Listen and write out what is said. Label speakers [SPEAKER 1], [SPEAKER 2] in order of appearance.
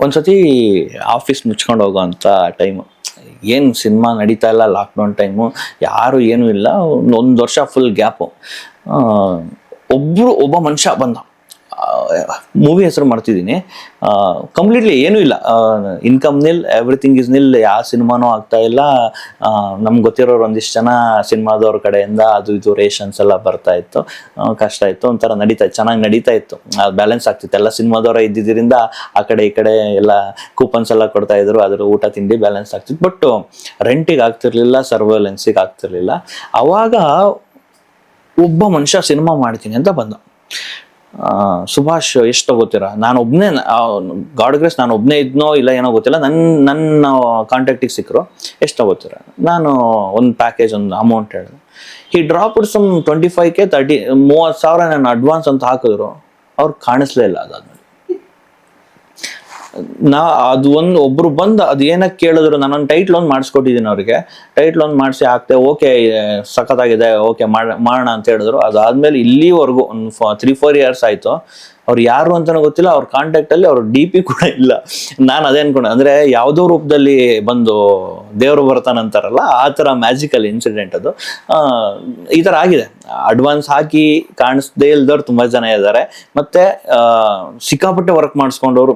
[SPEAKER 1] ಒಂದ್ಸತಿ ಆಫೀಸ್ ಮುಚ್ಕೊಂಡು ಹೋಗೋವಂಥ ಟೈಮು ಏನು ಸಿನಿಮಾ ನಡೀತಾ ಇಲ್ಲ ಲಾಕ್ಡೌನ್ ಟೈಮು ಯಾರು ಏನೂ ಇಲ್ಲ. ಒಂದು ವರ್ಷ ಫುಲ್ ಗ್ಯಾಪು ಒಬ್ಬರು ಒಬ್ಬ ಮನುಷ್ಯ ಬಂದ. ಮೂವಿ ಹೆಸರು ಮಾಡ್ತಿದ್ದೀನಿ. ಕಂಪ್ಲೀಟ್ಲಿ ಏನೂ ಇಲ್ಲ. Income nil everything is nil ಯಾವ ಸಿನಿಮಾನೂ ಆಗ್ತಾ ಇಲ್ಲ. ನಮ್ಗೆ ಗೊತ್ತಿರೋರು ಒಂದಿಷ್ಟು ಜನ ಸಿನಿಮಾದವ್ರ ಕಡೆಯಿಂದ ಅದು ಇದು ರೇಷನ್ಸ್ ಎಲ್ಲ ಬರ್ತಾ ಇತ್ತು. ಕಷ್ಟ ಇತ್ತು, ಒಂಥರ ನಡೀತಾ ಚೆನ್ನಾಗಿ ನಡೀತಾ ಇತ್ತು. ಬ್ಯಾಲೆನ್ಸ್ ಆಗ್ತಿತ್ತು. ಎಲ್ಲ ಸಿನಿಮಾದವರ ಇದ್ದಿದ್ದರಿಂದ ಆ ಕಡೆ ಈ ಕಡೆ ಎಲ್ಲ ಕೂಪನ್ಸ್ ಎಲ್ಲ ಕೊಡ್ತಾ ಇದ್ರು. ಅದ್ರ ಊಟ, ತಿಂಡಿ ಬ್ಯಾಲೆನ್ಸ್ ಆಗ್ತಿತ್ತು. ಬಟ್ ರೆಂಟಿಗೆ ಆಗ್ತಿರ್ಲಿಲ್ಲ ಸರ್ವೈಲೆನ್ಸಿಗೆ ಆಗ್ತಿರ್ಲಿಲ್ಲ. ಅವಾಗ ಒಬ್ಬ ಮನುಷ್ಯ ಸಿನಿಮಾ ಮಾಡ್ತೀನಿ ಅಂತ ಬಂದ. ಸುಭಾಷ್ ಎಷ್ಟು ತಗೋತೀರಾ ನಾನು ಒಬ್ಬನೇ ಗಾಡ್ ಗ್ರೇಸ್ ನಾನು ಒಬ್ಬನೇ ಇದ್ನೋ ಇಲ್ಲ ಏನೋ ಗೊತ್ತಿಲ್ಲ. ನನ್ನ ನನ್ನ ಕಾಂಟ್ಯಾಕ್ಟಿಗೆ ಸಿಕ್ಕರು ಎಷ್ಟು ತಗೋತೀರಾ ನಾನು ಒಂದು ಪ್ಯಾಕೇಜ್ ಒಂದು ಅಮೌಂಟ್ ಹೇಳಿದೆ. ಈ drop some twenty five K thirty ಮೂವತ್ತು ಸಾವಿರ ನಾನು ಅಡ್ವಾನ್ಸ್ ಅಂತ ಹಾಕಿದ್ರು. ಅವ್ರು ಕಾಣಿಸ್ಲೇ ಇಲ್ಲ ಅದಾದ್ಮೇಲೆ. ನಾ, ಅದು ಒಂದು ಒಬ್ರು ಬಂದು ಅದು ಏನಕ್ಕೆ ಕೇಳಿದ್ರು ನಾನು ಟೈಟ್ ಲೋನ್ ಮಾಡಿಸ್ಕೊಟ್ಟಿದ್ದೀನಿ ಅವ್ರಿಗೆ. ಟೈಟ್ ಲೋನ್ ಮಾಡಿಸಿ ಹಾಕ್ತೆ, ಓಕೆ ಸಖತ್ತಾಗಿದೆ, ಓಕೆ ಮಾಡೋಣ ಅಂತ ಹೇಳಿದ್ರು. ಅದಾದ್ಮೇಲೆ ಇಲ್ಲಿವರೆಗೂ ಒಂದು ತ್ರೀ ಫೋರ್ ಇಯರ್ಸ್ ಆಯ್ತು. ಅವ್ರು ಯಾರು ಅಂತಲೂ ಗೊತ್ತಿಲ್ಲ, ಅವ್ರ ಕಾಂಟ್ಯಾಕ್ಟಲ್ಲಿ ಅವ್ರ ಡಿ ಪಿ ಕೂಡ ಇಲ್ಲ. ನಾನು ಅದೇ ಅನ್ಕೊಂಡೆ, ಅಂದರೆ ಯಾವುದೋ ರೂಪದಲ್ಲಿ ಬಂದು ದೇವರು ಬರ್ತಾನಂತಾರಲ್ಲ ಆ ಥರ ಮ್ಯಾಜಿಕಲ್ ಇನ್ಸಿಡೆಂಟ್ ಅದು. ಈ ಥರ ಆಗಿದೆ. ಅಡ್ವಾನ್ಸ್ ಹಾಕಿ ಕಾಣಿಸ್ದೇ ಇಲ್ದವ್ರು ತುಂಬಾ ಜನ ಇದ್ದಾರೆ. ಮತ್ತೆ ಸಿಕ್ಕಾಪಟ್ಟೆ ವರ್ಕ್ ಮಾಡಿಸ್ಕೊಂಡವ್ರು